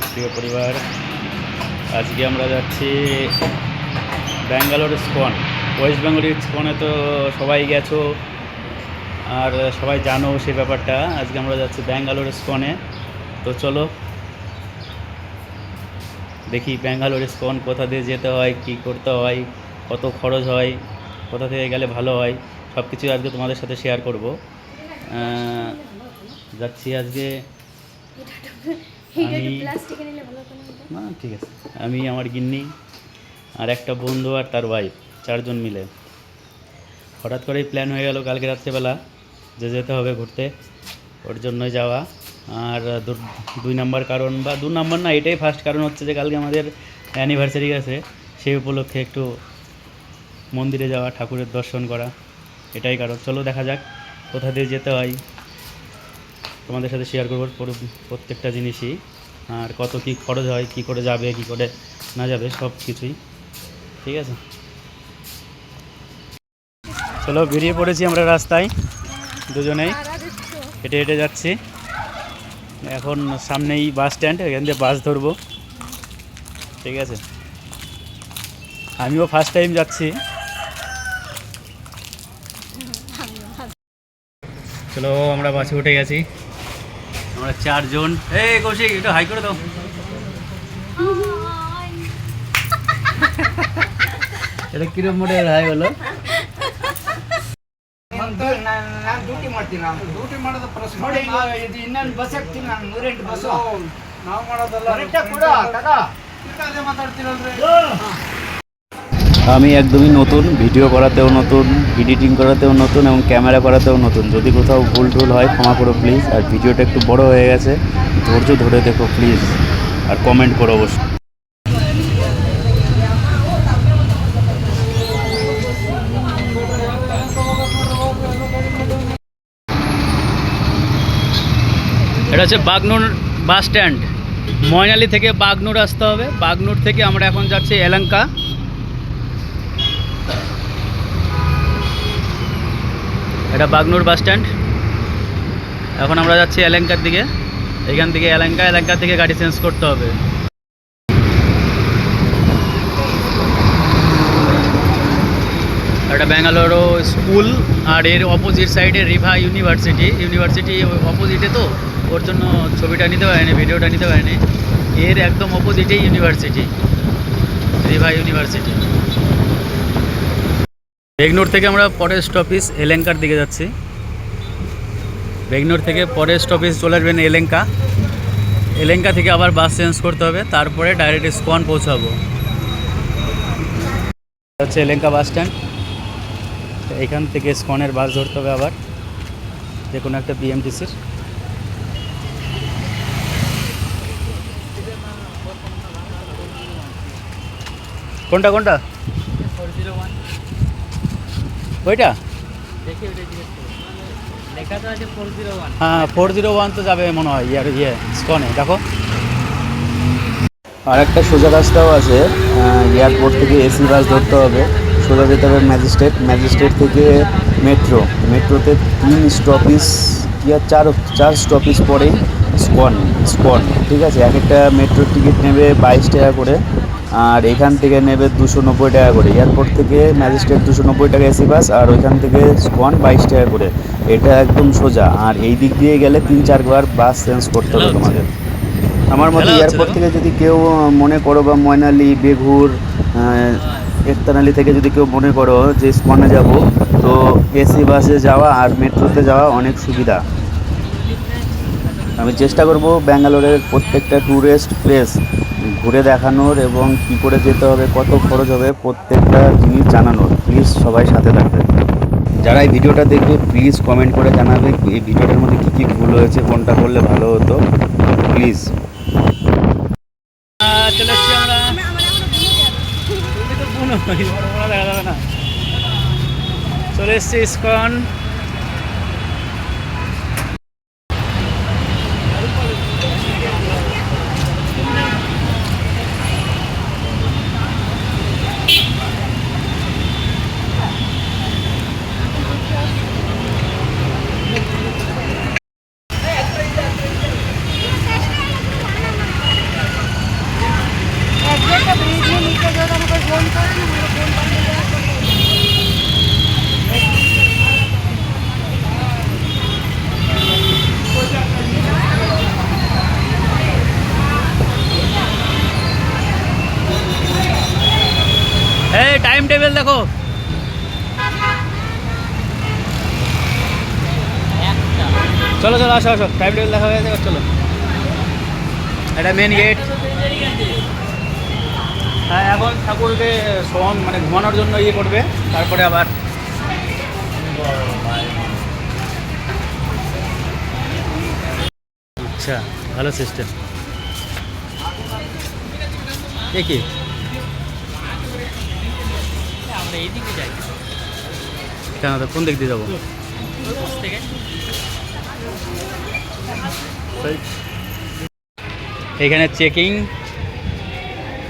আমার প্রিয় পরিবার। আজকে আমরা যাচ্ছি ব্যাঙ্গালোর স্কন ওয়েস্ট বেঙ্গলের স্কনে তো সবাই গেছো আর সবাই জানো সেই ব্যাপারটা। আজকে আমরা যাচ্ছি ব্যাঙ্গালোর স্কনে তো চলো, দেখি ব্যাঙ্গালোর স্কন কোথা দিয়ে যেতে হয়, কী করতে হয়, কত খরচ হয়, কোথা থেকে গেলে ভালো হয় সব কিছু আজকে তোমাদের সাথে শেয়ার করব। যাচ্ছি আজকে না ঠিক আছে। আমি আমার গিন্নি আর একটা বন্ধু আর তার ওয়াইফ চারজন মিলে। হঠাৎ করেই প্ল্যান হয়ে গেল কালকে রাত্রেবেলা যে যেতে হবে ঘুরতে। ওর জন্যই যাওয়া। আর দুই নাম্বার কারণ বা দু নাম্বার না এটাই ফার্স্ট কারণ হচ্ছে যে কালকে আমাদের অ্যানিভার্সারি আছে। সেই উপলক্ষে একটু মন্দিরে যাওয়া ঠাকুরের দর্শন করা এটাই কারণ। চলো দেখা যাক কোথা দিয়ে যেতে হয়। তোমাদের সাথে শেয়ার করব পুরো প্রত্যেকটা জিনিসই। আর কত কি খরচ হয়, কি করে যাবে, কি করে না যাবে, সব কিছুই। ঠিক আছে? চলো, বেরিয়ে পড়েছি আমরা রাস্তায় দুজনেই। হেঁটে হেঁটে যাচ্ছি। এখন সামনেই বাস স্ট্যান্ড এখান থেকে বাস ধরবো। ঠিক আছে? আমিও ফার্স্ট টাইম যাচ্ছি। চলো, আমরা বাসে উঠে গেছি। আমরা চারজন এই কৌশিক একটু হাই করে দাও এটা কিরম মোডের হাই হলো ನಾನು ಡ್ಯೂಟಿ ಮಾಡ್ತೀನಿ ನಾನು ಡ್ಯೂಟಿ ಮಾಡೋದು ಪ್ರಶ್ನೆ ನೋಡಿ ಈಗ ಇದು ಇನ್ನೊಂದು ಬಸ್ ಹಾಕ್ತೀನಿ ನಾನು ನೂರೆಂಟು ಬಸ್ ನಾವು ಮಾಡೋದಲ್ಲ ಕರೆಕ್ಟಾಗಿ ಕೊಡ ತಗ ಅದೇ ಮಾತಾಡ್ತೀರಲ್ರಿ আমি একদমই নতুন, ভিডিও করাতেও নতুন এডিটিং করাতেও নতুন এবং ক্যামেরা করাতেও নতুন। যদি কোথাও ভুল টুল হয়, ক্ষমা করো প্লিজ আর ভিডিওটা একটু বড় হয়ে গেছে, ধৈর্য ধরে দেখো প্লিজ আর কমেন্ট করো অবশ্যই। এটা হচ্ছে বাগনুর বাস স্ট্যান্ড। ময়নালি থেকে বাগনুর আসতে হবে। বাগনুর থেকে আমরা এখন যাচ্ছি এলাঙ্কা। এটা বাগনুর বাস স্ট্যান্ড। এখন আমরা যাচ্ছি এলাঙ্কার দিকে। এখান থেকে এলাঙ্কা এলাঙ্কার থেকে গাড়ি চেঞ্জ করতে হবে। এটা ব্যাঙ্গালোরও স্কুল আর এর অপোজিট সাইডে রিভা ইউনিভার্সিটি। ইউনিভার্সিটি অপোজিটে তো, ওর জন্য ছবিটা নিতে পারেনি, ভিডিওটা নিতে পারেনি। এর একদম অপোজিটেই ইউনিভার্সিটি, রিভা ইউনিভার্সিটি। বেগনুর থেকে আমরা পরের স্টপিস এলেঙ্কার দিকে যাচ্ছি। বেগনুর থেকে পরের স্টপিস চলে আসবেন এলেঙ্কা এলেঙ্কা থেকে আবার বাস চেঞ্জ করতে হবে, তারপরে ডাইরেক্ট স্কন পৌঁছাবো। হচ্ছে এলেঙ্কা বাস স্ট্যান্ড এখান থেকে স্কনের বাস ধরতে হবে আবার। যে কোনো একটা বিএমটিসির কোনটা কোনটা? ফোর জিরো ওয়ান হ্যাঁ ফোর জিরো ওয়ান তো যাবে মনে হয় ইয়ার ইয়ে স্কনে দেখো। আর একটা সোজা রাস্তাও আছে এয়ারপোর্ট থেকে এসি বাস ধরতে হবে। সোজা যেতে হবে ম্যাজিস্ট্রেট। ম্যাজিস্ট্রেট থেকে মেট্রো। মেট্রোতে তিন স্টপিস ইয়া চার চার স্টপিস পরেই স্কন স্কন ঠিক আছে? এক একটা মেট্রোর টিকিট নেবে বাইশ টাকা করে। আর এখান থেকে নেবে দুশো নব্বই টাকা করে। এয়ারপোর্ট থেকে ম্যাজিস্ট্রেট দুশো নব্বই টাকা এসি বাস আর ওইখান থেকে স্কন বাইশ টাকা করে। এটা একদম সোজা। আর এই দিক দিয়ে গেলে তিন চারবার বাস চেঞ্জ করতে হবে তোমাদের। আমার মতে এয়ারপোর্ট থেকে যদি কেউ মনে করো বা ময়নালি বেঘুর একতানালি থেকে যদি কেউ মনে করো যে স্কনে যাব তো এসি বাসে যাওয়া আর মেট্রোতে যাওয়া অনেক সুবিধা। আমি চেষ্টা করব ব্যাঙ্গালোরের প্রত্যেকটা ট্যুরিস্ট প্লেস ঘুরে দেখানোর এবং কী করে যেতে হবে, কত খরচ হবে, প্রত্যেকটা জিনিস জানানোর। প্লিজ সবাই সাথে থাকবে যারা এই ভিডিওটা দেখবে প্লিজ কমেন্ট করে জানাবে এই ভিডিওটার মধ্যে কী কী ভুল হয়েছে, কোনটা করলে ভালো হতো। প্লিজ চলে এসছি চলে ইস্কন। চলো চলো, আসো আসো। টাইম টেবিল দেখা হয়ে এবার চলো। এটা মেন গেট হ্যাঁ এখন ঠাকুরকে শোন মানে ঘুমানোর জন্য ইয়ে করবে, তারপরে আবার আচ্ছা ভালো সিস্টেম যাই কেন, তো কোন দিক দিয়ে যাব? থেকে এখানে চেকিং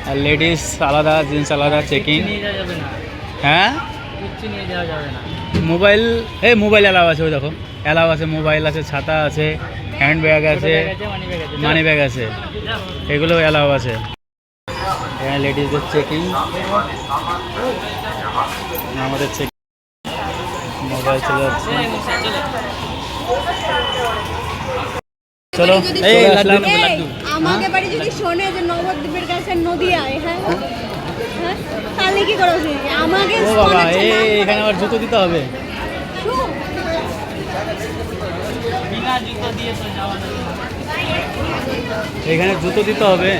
আর লেডিস আলাদা জিন্স আলাদা চেকিং হ্যাঁ? মোবাইল এই মোবাইল অ্যালাউ আছে ওই দেখো। অ্যালাউ আছে মোবাইল আছে ছাতা আছে হ্যান্ড ব্যাগ আছে মানি ব্যাগ আছে। এগুলো অ্যালাউ আছে। হ্যাঁ লেডিসদের চেকিং আমাদের চেকিং মোবাইল চলে যাচ্ছে। চলো। এই আসলাম আমাকে বাড়ি যদি শোনে যে নবদ্বীপের কাছে নদীয়ায় হ্যাঁ হ্যাঁ তাহলে কি করা উচিত আমাকে ও বাবা এই এখানে আবার জুতো দিতে হবে। বিনা জুতো দিয়ে তো যাওয়া এখানে জুতো দিতে হবে।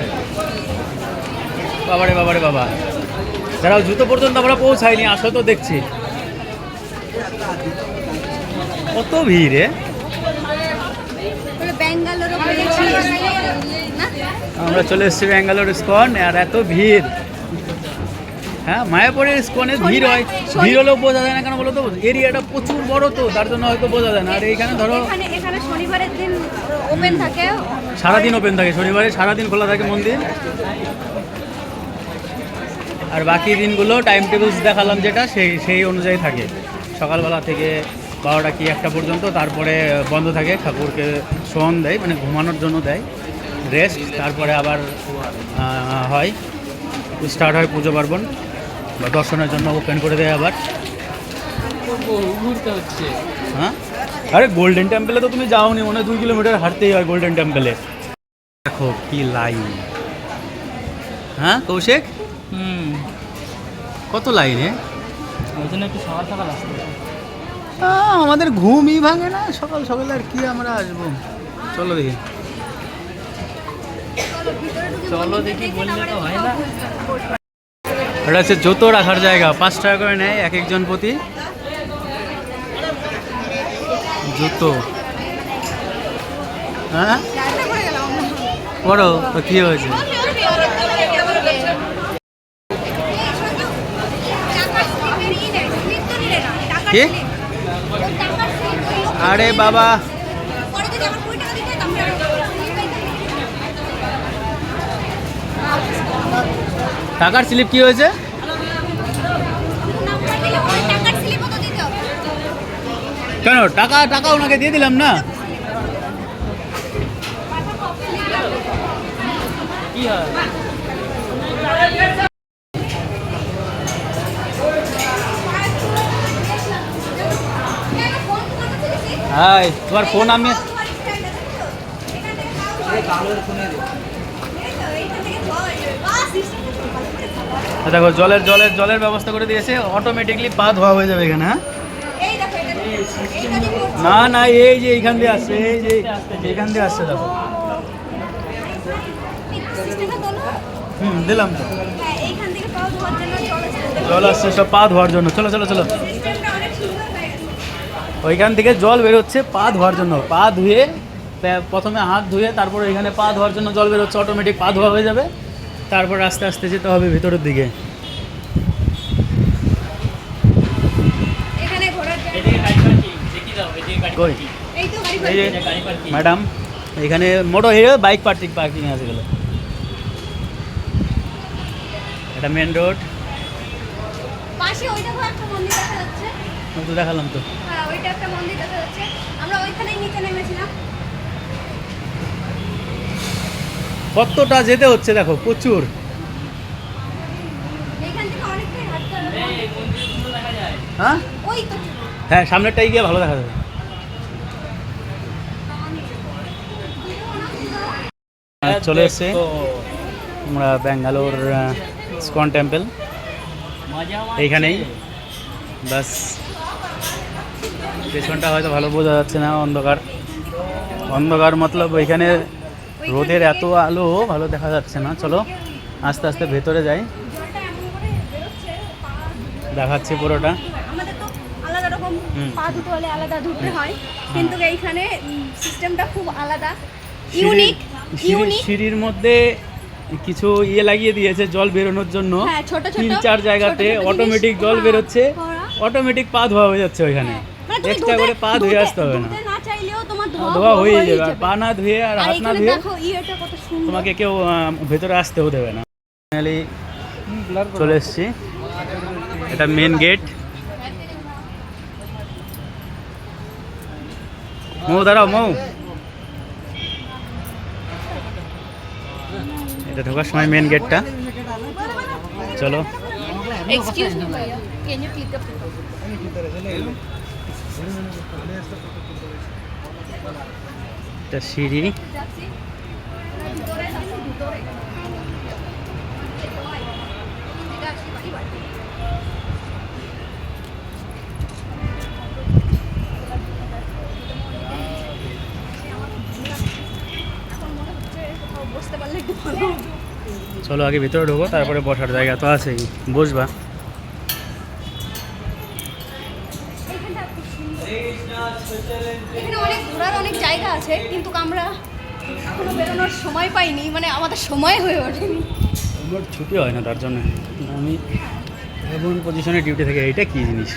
বাবারে বাবারে বাবা। যারা জুতো পর্যন্ত আমরা পৌঁছাইনি আসো তো দেখছি। কত ভিড়? আমরা চলে এসেছি ব্যাঙ্গালোর স্কন আর এত ভিড়। হ্যাঁ মায়াপুরের স্কনে ভিড় হয়। ভিড় হলেও বোঝা যায় না কেন বলো তো? এরিয়াটা প্রচুর বড় তো তার জন্য হয়তো বোঝা যায় না। আর এইখানে ধরো এখানে এখানে শনিবারের দিন ওপেন থাকে। সারাদিন ওপেন থাকে শনিবারে সারাদিন খোলা থাকে মন্দির। আর বাকি দিনগুলো টাইম টেবিলস দেখালাম যেটা সেই সেই অনুযায়ী থাকে। সকালবেলা থেকে বারোটা কি একটা পর্যন্ত তারপরে বন্ধ থাকে ঠাকুরকে শোন দেয় মানে ঘুমানোর জন্য দেয় রেস্ট তারপরে আবার হয় স্টার্ট হয় পুজো পার্বণ বা দর্শনের জন্য ওপেন করে দেয় আবার। হ্যাঁ? আরে গোল্ডেন টেম্পলে তো তুমি যাওনি মনে হয় দুই কিলোমিটার হাঁটতেই হয় গোল্ডেন টেম্পলে দেখো কি লাইন হ্যাঁ কৌশিক? হুম। কত লাইনে ওই জন্য একটু সকাল আসতে হবে। আমাদের ঘুমই ভাঙে না। সকাল সকালে আর কি আমরা আসব? চলো দেখি। চলো দেখি বললে তো হয় না। এটা হচ্ছে জুতো রাখার জায়গা। পাঁচ টাকা করে নেয় এক একজন প্রতি। জুতো। হ্যাঁ? বড় তো কি হয়েছে? কি? আরে বাবা। টাকার স্লিপ কি হয়েছে? কেন? টাকা টাকা ওনাকে দিয়ে দিলাম না? কি হয়? হাই তোমার ফোন আমি দেখো জলের জলের জলের ব্যবস্থা করে দিয়েছে অটোমেটিকলি পা ধোয়া হয়ে যাবে এখানে হ্যাঁ? না না এই যে এইখান দিয়ে আসছে এই যে এইখান দিয়ে আসছে দেখো। হুম দিলাম তো। হ্যাঁ। জল আসছে। সব পা ধোয়ার জন্য। চলো চলো চলো সিস্টেমটা অনেক সুন্দর হয়ে গেছে। ওইখান থেকে জল বেরোচ্ছে পা ধোয়ার জন্য। পা ধুয়ে প্রথমে হাত ধুয়ে তারপর এখানে পা ধোয়ার জন্য জল বেরোচ্ছে অটোমেটিক পা ধোয়া হয়ে যাবে। তারপর আস্তে আস্তে যেতে হবে ভিতরের দিকে। ম্যাডাম এখানে motor Hero bike parking parking আছে গেলো এটা মেন রোড পাশে ওই দেখো একটা মন্দির দেখা যাচ্ছে আমি তো দেখালাম তো। হ্যাঁ ওইটা একটা মন্দির দেখা যাচ্ছে। আমরা ওইখানেই নিচে নেমেছিলাম। কতটা যেতে হচ্ছে দেখো প্রচুর। এইখান থেকে অনেকটাই হাঁটতে হবে। এই মন্দিরগুলো দেখা যায়। হ্যাঁ? হ্যাঁ সামনেরটাই গিয়ে ভালো দেখা যাবে। চলে এসছে তো আমরা ব্যাঙ্গালোর স্কন টেম্পল। এইখানেই। বাস। পেছনটা হয়তো ভালো বোঝা যাচ্ছে না অন্ধকার। অন্ধকার মতলব ওইখানে রোদের এত আলো ভালো দেখা যাচ্ছে না। চলো আস্তে আস্তে ভেতরে যাই। দেখাচ্ছি পুরোটা। আলাদা রকম পা ধুতে হলে আলাদা ধুতে হয়। কিন্তু এইখানে সিস্টেমটা খুব আলাদা। সিঁড়ির- ইউনিক সিঁড়ির- ইউনিক সিঁড়ির মধ্যে কিছু ইয়ে লাগিয়ে দিয়েছে জল বেরোনোর জন্য। হ্যাঁ, তিন চার জায়গাতে অটোমেটিক জল হ্যাঁ, বেরোচ্ছে। অটোমেটিক পা ধোয়া হয়ে যাচ্ছে ওইখানে। এক্সট্রা করে পা ধুয়ে আসতে হবে না। না চাইলেও তোমার ধোয়া হয়ে যাবে। আর পা না ধুয়ে আর হাত না ধুয়ে তোমাকে কেউ ভেতরে আসতেও দেবে না। ফাইনালি চলে এসেছি। এটা মেন গেট মৌ দাঁড়াও মৌ। এটা ঢোকার সময় মেন গেটটা চলো। এক্সকিউজ মি ভাইয়া ক্যান ইউ ক্লিক আপ এটা সিঁড়ি যাচ্ছি ভিতরে যাচ্ছি ভিতরে এটা আসছি বাড়ি বাড়ি এখন মনে হচ্ছে কোথাও বসতে পারলে একটু ভালো হতো। চলো আগে ভিতরে ঢোকো তারপরে বসার জায়গা তো আছেই। বসবা। অনেক ঘোরার অনেক জায়গা আছে, কিন্তু আমরা এখনও বেরোনোর সময় পাইনি মানে আমাদের সময় হয়ে ওঠেনি। আমার ছুটি হয় না, তার জন্য। আমি এমন পজিশনে ডিউটি থেকে, এইটা কী জিনিস?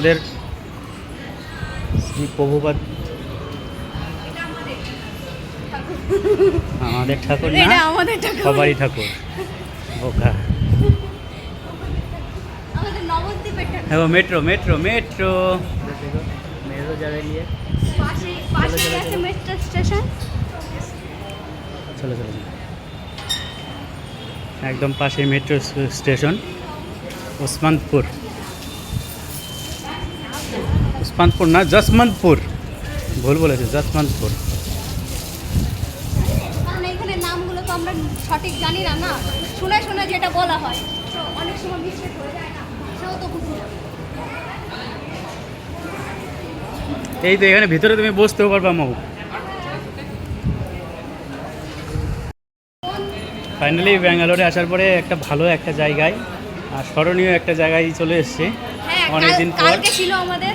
আমাদের শ্রী প্রভুপাত আমাদের ঠাকুর এটা না আমাদের টাকা সবারই ঠাকুর। বোকা। আমাদের নবদ্বীপের টাকা হ্যাঁ মেট্রো মেট্রো মেট্রো। মেট্রো যাবে গিয়ে পাশে পাশে আছে মেট্রো স্টেশন। চলো চলো চলো। একদম পাশে মেট্রো স্টেশন ওসমানপুর। ওসমানপুর না যশমন্তপুর ভুল বলেছে যশমন্তপুর নামগুলো তো আমরা সঠিক জানি না না? শুনে শুনে যেটা বলা হয়। অনেক সময় মিস্টেক হয়ে যায় না সেও তো এই তো এখানে ভিতরে তুমি বসতেও পারবা মৌ ফাইনালি ব্যাঙ্গালোরে আসার পরে একটা ভালো একটা জায়গায় আর স্মরণীয় একটা জায়গায় চলে এসেছি হ্যাঁ অনেকদিন পর। ছিল আমাদের।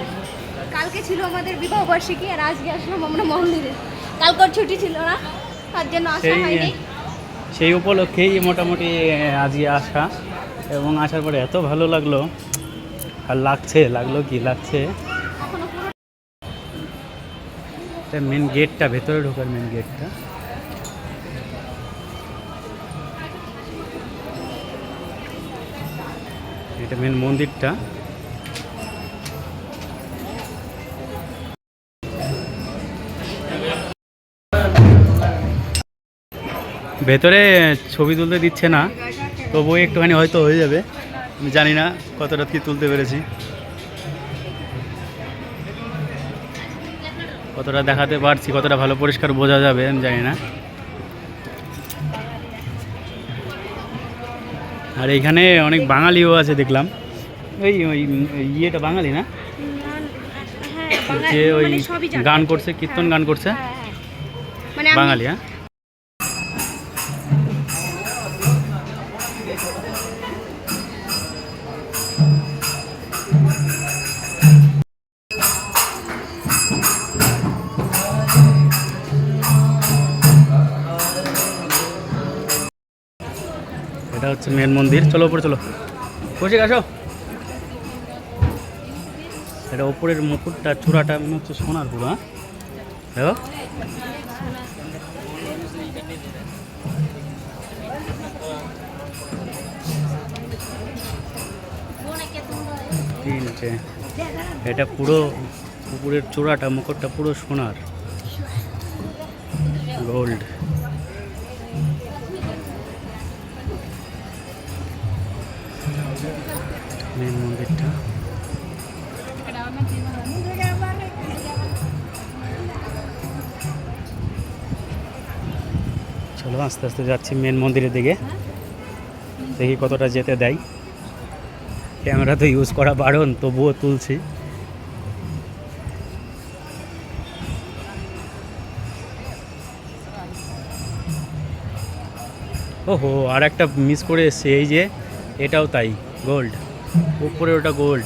কালকে ছিল আমাদের বিবাহ বার্ষিকী আর আজকে আসলাম আমরা মন্দিরে। কালকের ছুটি ছিল না তার জন্য আসা হয়নি। সেই উপলক্ষেই মোটামুটি আজকে আসা এবং আসার পরে এত ভালো লাগল। আর লাগছে লাগল কি? লাগছে। এটা মেন গেটটা ভেতরে ঢোকার মেন গেটটা এটা মেন মন্দিরটা। ভেতরে ছবি তুলতে দিচ্ছে না তবুও একটুখানি হয়তো হয়ে যাবে। আমি জানি না কতটা কি তুলতে পেরেছি। কতটা দেখাতে পারছি কতটা ভালো পরিষ্কার বোঝা যাবে আমি জানি না। আর এখানে অনেক বাঙালিও আছে দেখলাম। ওই ওই ইয়েটা বাঙালি না? হ্যাঁ যে ওই গান করছে কীর্তন গান করছে? মানে বাঙালি হ্যাঁ? হচ্ছে মেন মন্দির। চলো উপরে, চলো। কৌশিক, আসো। এটা উপরের মুকুটটা, চূড়াটা মনে হচ্ছে সোনার পুরো হ্যাঁ দেখো এটা পুরো উপরের চূড়াটা, মুকুটটা পুরো সোনার। গোল্ড চলো, আস্তে আস্তে যাচ্ছি মেন মন্দিরের দিকে। দেখি কতটা যেতে দেয়। ক্যামেরা তো ইউজ করা বারণ, তবুও তুলছি। ওহো, আর একটা মিস করে এসছে, এই যে, এটাও তাই গোল্ড উপরে ওটা গোল্ড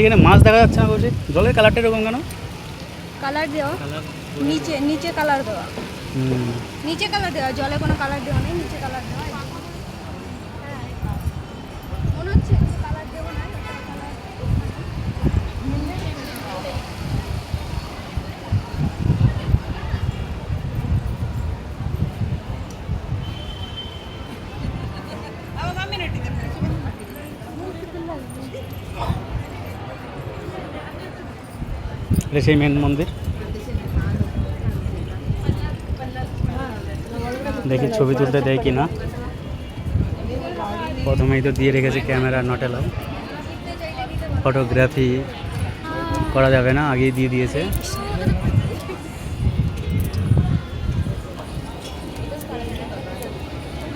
ঠিক আছে মাছ দেখা যাচ্ছে না বলছি। জলের কালারটা এরকম কেন? কালার দেওয়া? নিচে নিচে কালার দেওয়া। হুম। নিচে কালার দেওয়া জলে কোনো কালার দেওয়া নেই নিচে কালার দেওয়া। হ্যাঁ। মনে হচ্ছে কালার দেওয়া না সেই মেন মন্দির। দেখি ছবি তুলতে দেয় কি না প্রথমেই তো দিয়ে রেখেছে ক্যামেরা নট ফটোগ্রাফি করা যাবে না, আগেই দিয়ে দিয়েছে।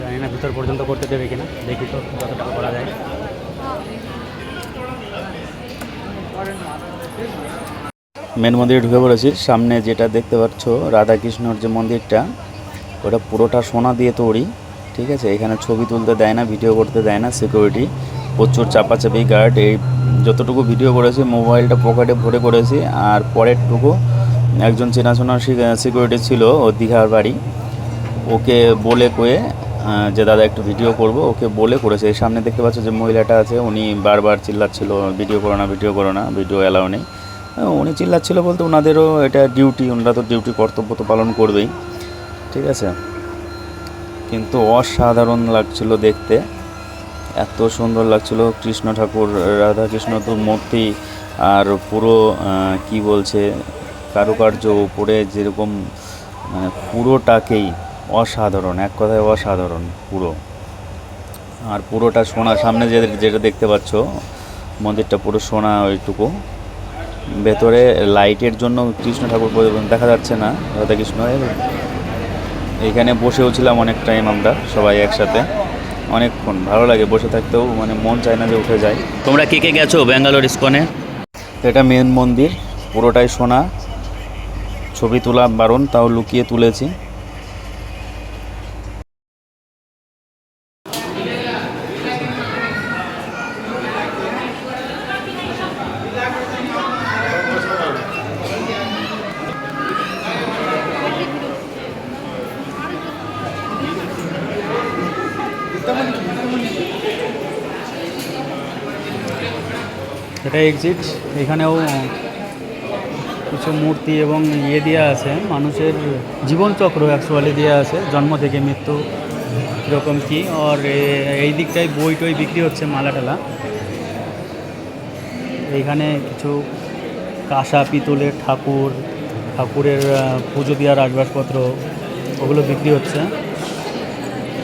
জানি না ভিতর পর্যন্ত করতে দেবে কিনা, দেখি তো কতটা করা যায়। মেন মন্দিরে ঢুকে পড়েছি। সামনে যেটা দেখতে পাচ্ছ, রাধাকৃষ্ণর যে মন্দিরটা, ওটা পুরোটা সোনা দিয়ে তৈরি, ঠিক আছে? এখানে ছবি তুলতে দেয় না, ভিডিও করতে দেয় না সিকিউরিটি প্রচুর চাপাচাপি গার্ড এই যতটুকু ভিডিও করেছি মোবাইলটা পকেটে ভরে করেছি। আর পরেরটুকু, একজন চেনাশোনা সিকিউরিটি ছিল, ও দীঘার বাড়ি। ওকে বলে কয়ে যে দাদা একটু ভিডিও করব, ওকে বলে করেছে। এই সামনে দেখতে পাচ্ছ যে মহিলাটা আছে, উনি বারবার চিল্লাচ্ছিল, ভিডিও করো না, ভিডিও করো না ভিডিও অ্যালাউ নেই। উনি চিল্লাচ্ছিল বলতে ওনাদেরও এটা ডিউটি ওনারা তো ডিউটি কর্তব্য তো পালন করবেই। ঠিক আছে? কিন্তু অসাধারণ লাগছিল দেখতে। এত সুন্দর লাগছিল কৃষ্ণ ঠাকুর রাধা কৃষ্ণ তো মূর্তি, আর পুরো কি বলছে, কারুকার্য উপরে যেরকম মানে পুরোটাকেই অসাধারণ, এক কথায় অসাধারণ পুরো। আর পুরোটা সোনা, সামনে যে, যেটা দেখতে পাচ্ছ, মন্দিরটা পুরো সোনা ওইটুকু। ভেতরে লাইটের জন্য কৃষ্ণ ঠাকুর দেখা যাচ্ছে না রাধা কৃষ্ণ এইখানে বসেও ছিলাম অনেক টাইম আমরা সবাই একসাথে অনেকক্ষণ। ভালো লাগে বসে থাকতেও মানে মন চায় না যে উঠে যায় তোমরা কে কে গেছো ব্যাঙ্গালোর ইস্কনে? এটা মেন মন্দির পুরোটাই সোনা। ছবি তোলা বারণ তাও লুকিয়ে তুলেছি। এটা এক্সিট এখানেও কিছু মূর্তি এবং ইয়ে দেওয়া আছে। মানুষের জীবনচক্র অ্যাকচুয়ালি দেওয়া আছে, জন্ম থেকে মৃত্যু কীরকম কী। আর এই দিকটায় বই টই বিক্রি হচ্ছে, মালা টালা। এইখানে কিছু কাঁসা, পিতলের ঠাকুর, ঠাকুরের পুজো দেওয়ার আসবাবপত্র, ওগুলো বিক্রি হচ্ছে।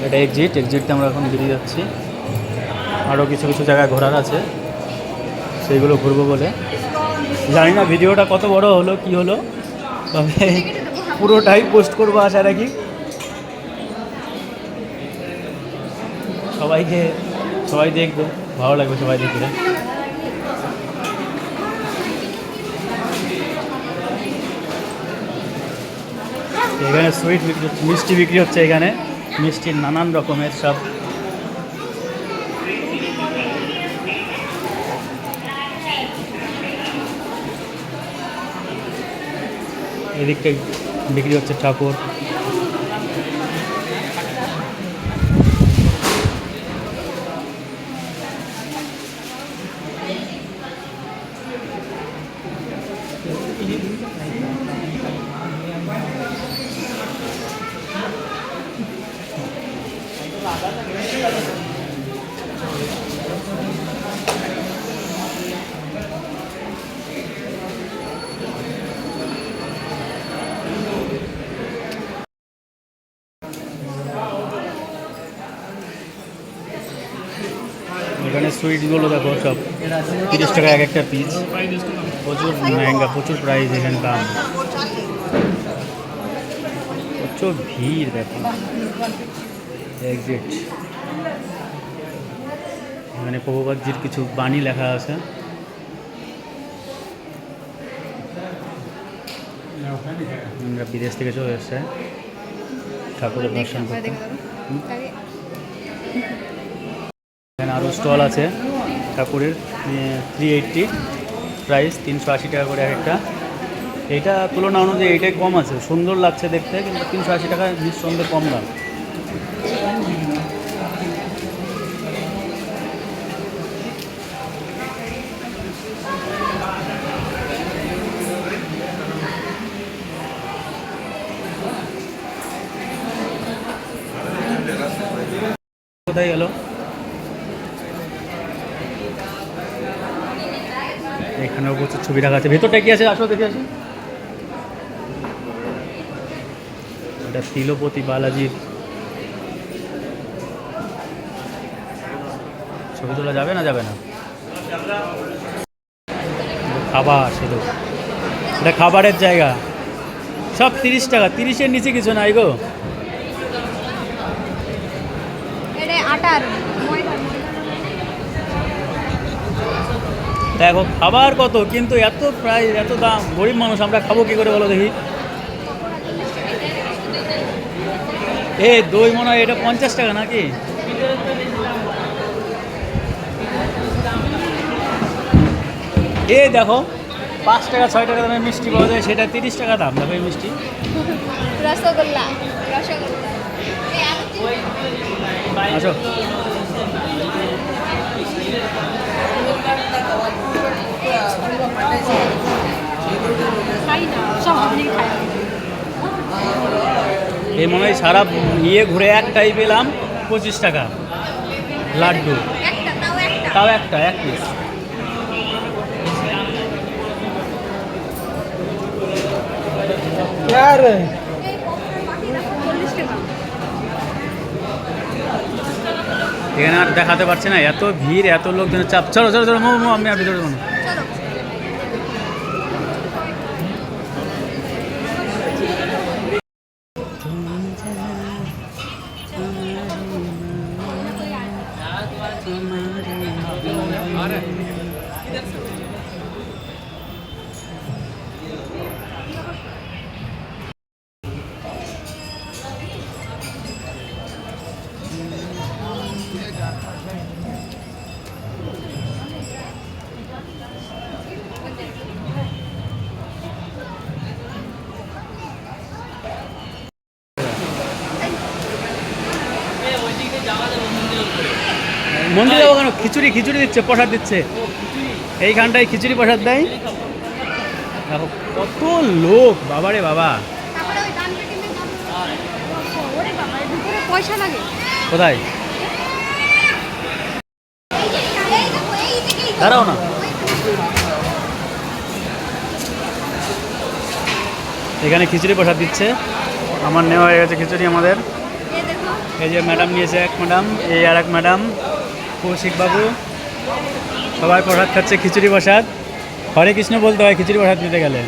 এটা এক্সিট এক্সিটতে আমরা এখন বেরিয়ে যাচ্ছি। আরও কিছু কিছু জায়গায় ঘোরার আছে। সেইগুলো ঘুরবো বলে। জানি না ভিডিওটা কত বড় হলো, কি হলো। তবে পুরোটাই পোস্ট করব আশা রাখি। সবাইকে, সবাই দেখবে, ভালো লাগবে সবাই দেখলে এখানে সুইট বিক্রি মিষ্টি বিক্রি হচ্ছে এখানে। মিষ্টির নানান রকমের সব। এদিকটায় বিক্রি হচ্ছে ঠাকুর এখানে সুইটগুলো দেখো সব। তিরিশ টাকা এক একটা পিস প্রচুর মেহেঙ্গা প্রচুর প্রাইস এখানে দাম। প্রচুর ভিড় দেখো। এক্সিট এখানে প্রভুপাতজির কিছু বাণী লেখা আছে। আমরা বিদেশ থেকে চলে এসছে। ঠাকুরের দর্শন করতে। আরও স্টল আছে ঠাকুরের থ্রি এইটটি প্রাইস তিনশো আশি টাকা করে এক একটা। এইটা তুলনা অনুযায়ী এইটাই কম আছে, সুন্দর লাগছে দেখতে, কিন্তু তিনশো আশি টাকা নিঃসন্দেহে কম দাম। কোথায় গেল? এখানেও প্রচুর ছবি রাখা আছে। ভেতরটা কি আছে? আসো দেখে আসি। এটা তিলপতি বালাজির ছবি তোলা যাবে না যাবে না? খাবার শুধু এটা খাবারের জায়গা। সব তিরিশ টাকা। তিরিশের নিচে কিছু নাই গো। আটার। দেখো খাবার কত? কিন্তু এত প্রাইস এত দাম গরিব মানুষ আমরা খাব কি করে বলো দেখি? এ দই মনে হয় এটা পঞ্চাশ টাকা নাকি? এ দেখো পাঁচ টাকা ছয় টাকা দামের মিষ্টি পাওয়া যায় সেটা তিরিশ টাকা দাম দেখো এই মিষ্টি। রসগোল্লা রসগোল্লা। আসো। এই মনে হয় সারা ইয়ে ঘুরে একটাই পেলাম পঁচিশ টাকা লাড্ডু। তাও একটা এক পিস এখানে আর দেখাতে পারছি না এত ভিড় এত লোকজনের চাপ চলো চলো চলো আমি ভিতরে চলো মন্দিরে ওখানে খিচুড়ি খিচুড়ি দিচ্ছে প্রসাদ দিচ্ছে। এইখানটায় খিচুড়ি প্রসাদ দেয়। দেখো কত লোক বাবারে বাবা। কোথায়। দাঁড়াও না। এখানে খিচুড়ি প্রসাদ দিচ্ছে। আমার নেওয়া হয়ে গেছে খিচুড়ি আমাদের। এই এই যে ম্যাডাম নিয়েছে এক ম্যাডাম এই আর এক ম্যাডাম কৌশিক বাবু। সবাই প্রসাদ খাচ্ছে খিচুড়ি প্রসাদ। হরে কৃষ্ণ বলতে হয় খিচুড়ি প্রসাদ নিতে গেলে।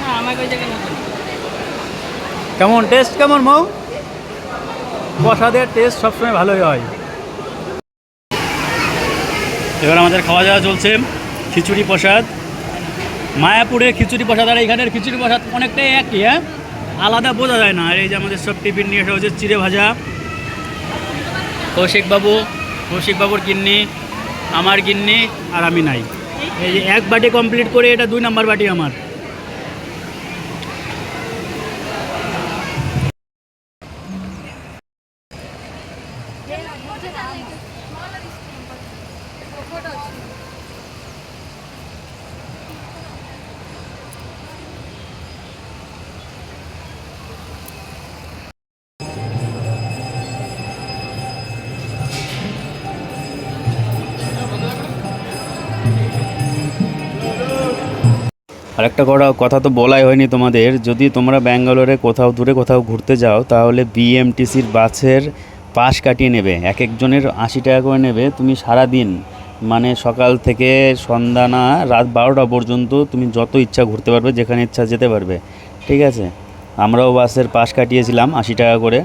হ্যাঁ কেমন? টেস্ট কেমন মৌ? প্রসাদের টেস্ট সবসময় ভালোই হয়। এবার আমাদের খাওয়া দাওয়া চলছে। খিচুড়ি প্রসাদ। মায়াপুরের খিচুড়ি প্রসাদ আর এইখানের খিচুড়ি প্রসাদ অনেকটাই একই হ্যাঁ? আলাদা বোঝা যায় না। আর এই যে আমাদের সব টিফিন নিয়ে আসা হচ্ছে চিড়ে ভাজা। কৌশিক বাবু কৌশিক বাবুর গিন্নি, আমার গিন্নি আর আমি নাই। এই এক বাটি কমপ্লিট করে এটা দুই নাম্বার বাটি আমার। আরেকটা করা কথা তো বলাই হয়নি তোমাদের। যদি তোমরা ব্যাঙ্গালোরে কোথাও দূরে কোথাও ঘুরতে যাও, তাহলে বিএমটিসির বাসের পাস কাটিয়ে নেবে। এক একজনের আশি টাকা করে নেবে। তুমি সারা দিন মানে সকাল থেকে সন্ধ্যা না, রাত বারোটা পর্যন্ত তুমি যত ইচ্ছা ঘুরতে পারবে, যেখানে ইচ্ছা যেতে পারবে। ঠিক আছে? আমরাও বাসের পাস কাটিয়েছিলাম আশি টাকা করে,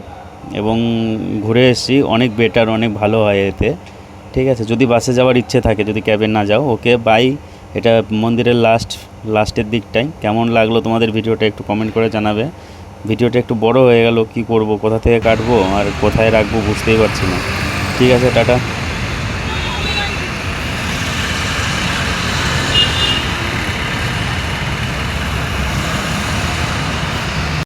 এবং ঘুরে এসেছি। অনেক বেটার অনেক ভালো হয় এতে। ঠিক আছে? যদি বাসে যাওয়ার ইচ্ছে থাকে, যদি ক্যাবে না যাও, ওকে বাই এটা মন্দিরের লাস্ট লাস্টের দিকটাই। কেমন লাগল তোমাদের ভিডিওটা একটু কমেন্ট করে জানাবে। ভিডিওটা একটু বড় হয়ে গেল, কি করব, কোথা থেকে কাটবো, আর কোথায় রাখব বুঝতেই পারছি না। ঠিক আছে, টাটা।